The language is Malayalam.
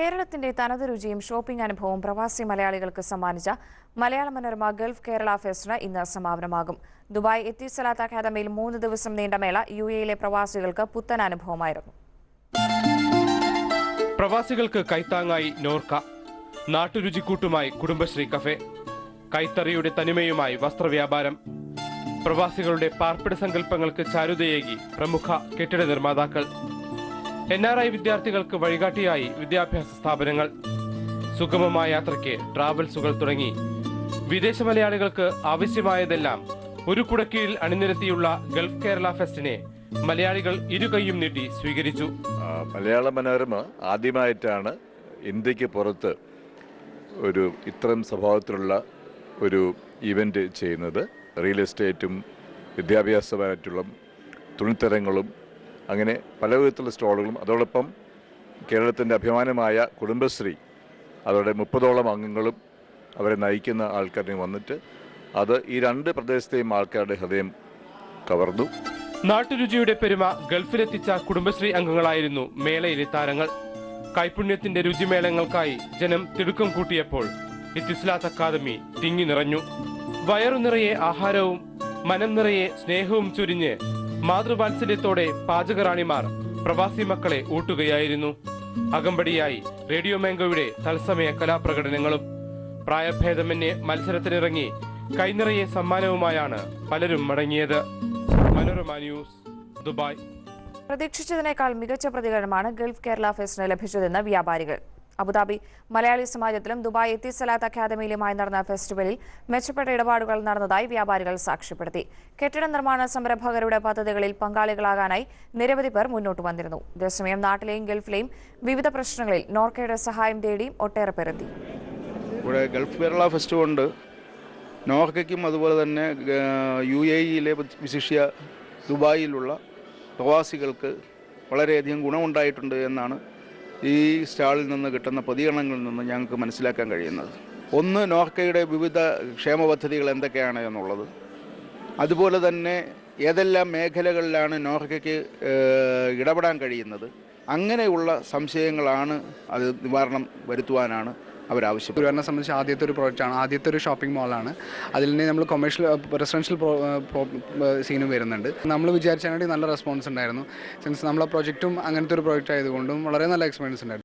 കേരളത്തിന്റെ തനത് രുചിയും ഷോപ്പിംഗ് അനുഭവവും പ്രവാസി മലയാളികൾക്ക് സമ്മാനിച്ച മലയാള മനോരമ ഗൾഫ് കേരള ഫെസ്റ്റിന് ഇന്ന് സമാപനമാകും. ദുബായ് എത്തിസലാത്ത് അക്കാദമിയിൽ മൂന്ന് ദിവസം നീണ്ട മേള യു എയിലെ പ്രവാസികൾക്ക് പുത്തൻ അനുഭവമായിരുന്നു. പ്രവാസികൾക്ക് കൈത്താങ്ങായി നോർക്ക നാട്ടുരുചിക്കൂട്ടുമായി കുടുംബശ്രീ കഫേ കൈത്തറിയുടെ തനിമയുമായി വസ്ത്രവ്യാപാരം പ്രവാസികളുടെ പാർപ്പിട സങ്കല്പങ്ങൾക്ക് ചാരുതയേകി പ്രമുഖ കെട്ടിട നിർമ്മാതാക്കൾ എൻ ആർ ഐ വിദ്യാർത്ഥികൾക്ക് വഴികാട്ടിയായി വിദ്യാഭ്യാസ സ്ഥാപനങ്ങൾ. സുഗമമായ യാത്രയ്ക്ക് ട്രാവൽസുകൾ തുടങ്ങി. വിദേശ മലയാളികൾക്ക് ആവശ്യമായതെല്ലാം ഒരു കുടക്കീഴിൽ അണിനിരത്തിയുള്ള ഗൾഫ് കേരള ഫെസ്റ്റിനെ മലയാളികൾ ഇരുകൈയും നീട്ടി സ്വീകരിച്ചു. മലയാള മനോരമ ആദ്യമായിട്ടാണ് ഇന്ത്യയ്ക്ക് പുറത്ത് ഒരു ഇത്തരം സ്വഭാവത്തിലുള്ള ഒരു ഇവന്റ് ചെയ്യുന്നത്. റിയൽ എസ്റ്റേറ്റും വിദ്യാഭ്യാസമായിട്ടുള്ള തുണിത്തരങ്ങളും അങ്ങനെ പല വിധത്തിലുള്ള സ്റ്റോളുകളും അതോടൊപ്പം കേരളത്തിന്റെ അഭിമാനമായ കുടുംബശ്രീ അവരുടെ മുപ്പതോളം അംഗങ്ങളും അവരെ നയിക്കുന്ന ആൾക്കാരെ വന്നിട്ട് അത് ഈ രണ്ട് പ്രദേശത്തെയും ആൾക്കാരുടെ ഹൃദയം കവർന്നു. നാട്ടുരുചിയുടെ പെരുമ ഗൾഫിലെത്തിച്ച കുടുംബശ്രീ അംഗങ്ങളായിരുന്നു മേളയിലെ താരങ്ങൾ. കൈപുണ്യത്തിന്റെ രുചിമേളങ്ങൾക്കായി ജനം തിടുക്കം കൂട്ടിയപ്പോൾ ഇത്തിസ്ലാത്ത് അക്കാദമി തിങ്ങി നിറഞ്ഞു. വയറു നിറയെ ആഹാരവും മനം നിറയെ സ്നേഹവും ചുരിഞ്ഞ് മാതൃവാത്സല്യത്തോടെ പാചകറാണിമാർ. പ്രവാസി മക്കളെ ഊട്ടുകയായിരുന്നു. അകമ്പടിയായി റേഡിയോ മാംഗോയുടെ തത്സമയ കലാപ്രകടനങ്ങളും. പ്രായഭേദമന്യേ മത്സരത്തിനിറങ്ങി കൈനിറയെ സമ്മാനവുമായാണ് പലരും മടങ്ങിയത്. മനോരമ ന്യൂസ് ദുബായ്. പ്രതീക്ഷിച്ചതിനേക്കാൾ മികച്ച പ്രതികരണമാണ് ഗൾഫ് കേരള ഫെസ്റ്റിന് ലഭിച്ചതെന്ന് വ്യാപാരികൾ. അബുദാബി മലയാളി സമാജത്തിലും ദുബായ് എത്തിസലാത്ത് അക്കാദമിയിലുമായി നടന്ന ഫെസ്റ്റിവലിൽ മെച്ചപ്പെട്ട ഇടപാടുകൾ നടന്നതായി വ്യാപാരികൾ സാക്ഷ്യപ്പെടുത്തി. കെട്ടിട നിർമ്മാണ സംരംഭകരുടെ പദ്ധതികളിൽ പങ്കാളികളാകാനായി നിരവധി പേർ മുന്നോട്ട് വന്നിരുന്നു. അതേസമയം നാട്ടിലെയും ഗൾഫിലെയും വിവിധ പ്രശ്നങ്ങളിൽ നോർക്കയുടെ സഹായം തേടിയും ഒട്ടേറെ പേരെത്തി. ഇവിടെ ഗൾഫ് കേരള ഫെസ്റ്റ് ഉണ്ട്. നോർക്കയ്ക്കും അതുപോലെ തന്നെ യു എ ഇയിലെ വിശിഷ്യ ദുബായിലുള്ള പ്രവാസികൾക്ക് വളരെയധികം ഗുണമുണ്ടായിട്ടുണ്ട് എന്നാണ് ഈ സ്റ്റാളിൽ നിന്ന് കിട്ടുന്ന പ്രതികരണങ്ങളിൽ നിന്ന് ഞങ്ങൾക്ക് മനസ്സിലാക്കാൻ കഴിയുന്നത്. ഒന്ന് നോർക്കയുടെ വിവിധ ക്ഷേമ പദ്ധതികൾ എന്തൊക്കെയാണ് എന്നുള്ളത്. അതുപോലെ തന്നെ ഏതെല്ലാം മേഖലകളിലാണ് നോർക്കയ്ക്ക് ഇടപെടാൻ കഴിയുന്നത്. അങ്ങനെയുള്ള സംശയങ്ങളാണ് അത് നിവാരണം വരുത്തുവാനാണ് അവരാവശ്യപ്പെടുന്നത് ഗുരുവായൂരിനെ സംബന്ധിച്ച് ആദ്യത്തെ ഒരു പ്രോജക്റ്റാണ് ആദ്യത്തെ ഒരു ഷോപ്പിംഗ് മാളാണ് അതിൽ നിന്ന് നമ്മൾ കൊമേഴ്ഷ്യൽ റെസിഡൻഷ്യൽ സീനും വരുന്നുണ്ട്. നമ്മൾ വിചാരിച്ചാണെങ്കിൽ നല്ല റെസ്പോൺസ് ഉണ്ടായിരുന്നു. സിൻസ് നമ്മളെ പ്രോജക്റ്റും അങ്ങനത്തെ ഒരു പ്രോജക്റ്റ് ആയതുകൊണ്ടും വളരെ നല്ല എക്സ്പീരിയൻസ് ഉണ്ടായിരുന്നു.